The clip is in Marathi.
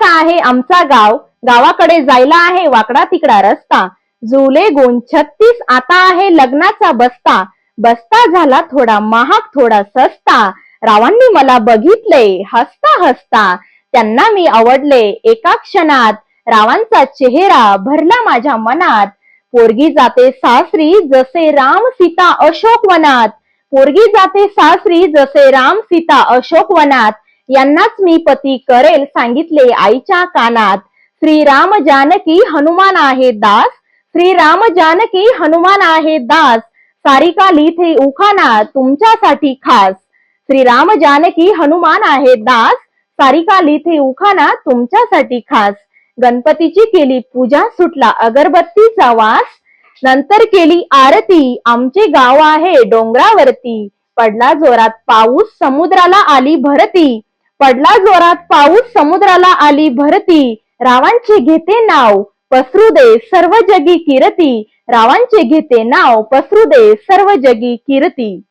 असा आहे आमचा गाव. गावाकडे जायला आहे वाकडा तिकडा रस्ता. जुले गुण छत्तीस आता आहे लग्नाचा बस्ता. बस्ता झाला थोडा महाग थोडा सस्ता. रावांनी मला बघितले हसता हसता. त्यांना मी आवडले एका क्षणात. रावांचा चेहरा भरला माझ्या मनात. पोरगी जाते सासरी जसे राम सीता अशोक वनात. पोरगी जाते सासरी जसे राम सीता अशोक वनात. यांनाच मी पती करेल सांगितले आईच्या कानात. श्रीराम जानकी हनुमान आहे दास. श्रीराम जानकी हनुमान आहे दास. सारिका लिथे उखाना तुमच्यासाठी खास. श्रीराम जानकी हनुमान आहे दास. सारिका लिथे उखाना तुमच्यासाठी खास. गणपतीची केली पूजा सुटला अगरबत्तीचा वास. नंतर केली आरती आमचे गाव आहे डोंगरावरती. पडला जोरात पाऊस समुद्राला आली भरती. पडला जोरात पाऊस समुद्राला आली भरती. रावांचे घेते नाव पसरू दे सर्व जगी कीर्ती. रावांचे घेते नाव पसरू दे सर्व जगी कीर्ती.